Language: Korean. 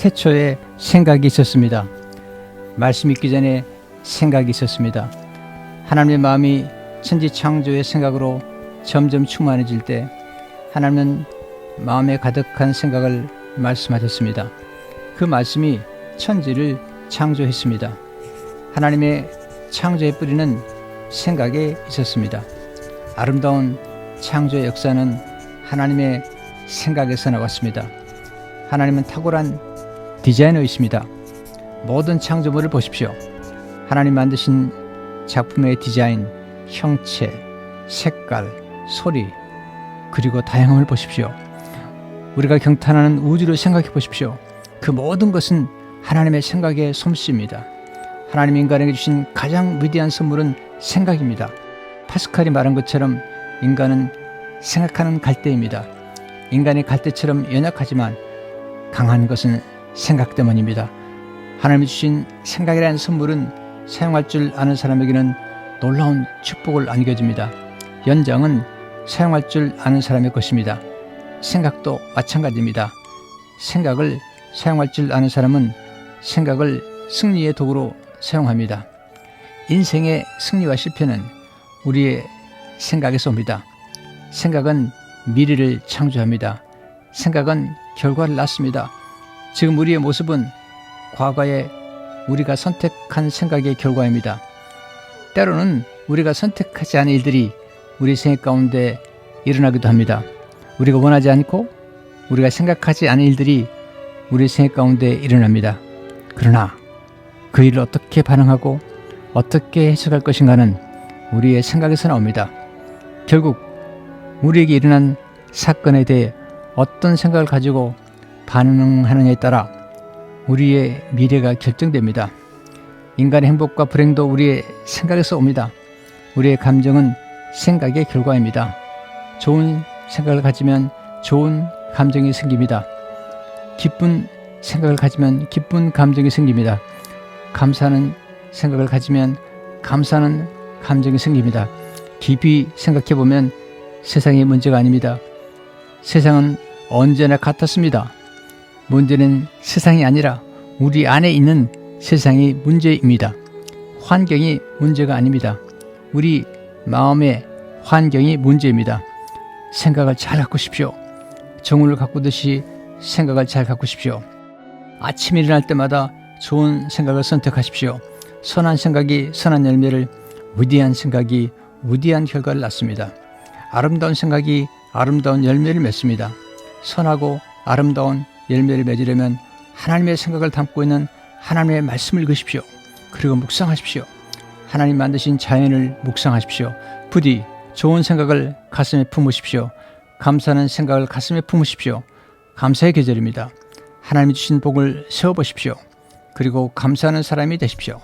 태초에 생각이 있었습니다. 말씀 있기 전에 생각이 있었습니다. 하나님의 마음이 천지 창조의 생각으로 점점 충만해질 때 하나님은 마음에 가득한 생각을 말씀하셨습니다. 그 말씀이 천지를 창조했습니다. 하나님의 창조의 뿌리는 생각에 있었습니다. 아름다운 창조의 역사는 하나님의 생각에서 나왔습니다. 하나님은 탁월한 디자이너이십니다. 모든 창조물을 보십시오. 하나님 만드신 작품의 디자인, 형체, 색깔, 소리, 그리고 다양함을 보십시오. 우리가 경탄하는 우주를 생각해 보십시오. 그 모든 것은 하나님의 생각의 솜씨입니다. 하나님 인간에게 주신 가장 위대한 선물은 생각입니다. 파스칼이 말한 것처럼 인간은 생각하는 갈대입니다. 인간의 갈대처럼 연약하지만 강한 것은 생각 때문입니다. 하나님이 주신 생각이라는 선물은 사용할 줄 아는 사람에게는 놀라운 축복을 안겨줍니다. 연장은 사용할 줄 아는 사람의 것입니다. 생각도 마찬가지입니다. 생각을 사용할 줄 아는 사람은 생각을 승리의 도구로 사용합니다. 인생의 승리와 실패는 우리의 생각에서 옵니다. 생각은 미래를 창조합니다. 생각은 결과를 낳습니다. 지금 우리의 모습은 과거에 우리가 선택한 생각의 결과입니다. 때로는 우리가 선택하지 않은 일들이 우리 생각 가운데 일어나기도 합니다. 우리가 원하지 않고 우리가 생각하지 않은 일들이 우리 생각 가운데 일어납니다. 그러나 그 일을 어떻게 반응하고 어떻게 해석할 것인가는 우리의 생각에서 나옵니다. 결국 우리에게 일어난 사건에 대해 어떤 생각을 가지고 반응하느냐에 따라 우리의 미래가 결정됩니다. 인간의 행복과 불행도 우리의 생각에서 옵니다. 우리의 감정은 생각의 결과입니다. 좋은 생각을 가지면 좋은 감정이 생깁니다. 기쁜 생각을 가지면 기쁜 감정이 생깁니다. 감사하는 생각을 가지면 감사하는 감정이 생깁니다. 깊이 생각해 보면 세상이 문제가 아닙니다. 세상은 언제나 같았습니다. 문제는 세상이 아니라 우리 안에 있는 세상이 문제입니다. 환경이 문제가 아닙니다. 우리 마음의 환경이 문제입니다. 생각을 잘 가꾸십시오. 정우를 가꾸듯이 생각을 잘 가꾸십시오. 아침에 일어날 때마다 좋은 생각을 선택하십시오. 선한 생각이 선한 열매를, 위대한 생각이 위대한 결과를 낳습니다. 아름다운 생각이 아름다운 열매를 맺습니다. 선하고 아름다운 열매를 맺으려면 하나님의 생각을 담고 있는 하나님의 말씀을 읽으십시오. 그리고 묵상하십시오. 하나님 만드신 자연을 묵상하십시오. 부디 좋은 생각을 가슴에 품으십시오. 감사하는 생각을 가슴에 품으십시오. 감사의 계절입니다. 하나님이 주신 복을 세워보십시오. 그리고 감사하는 사람이 되십시오.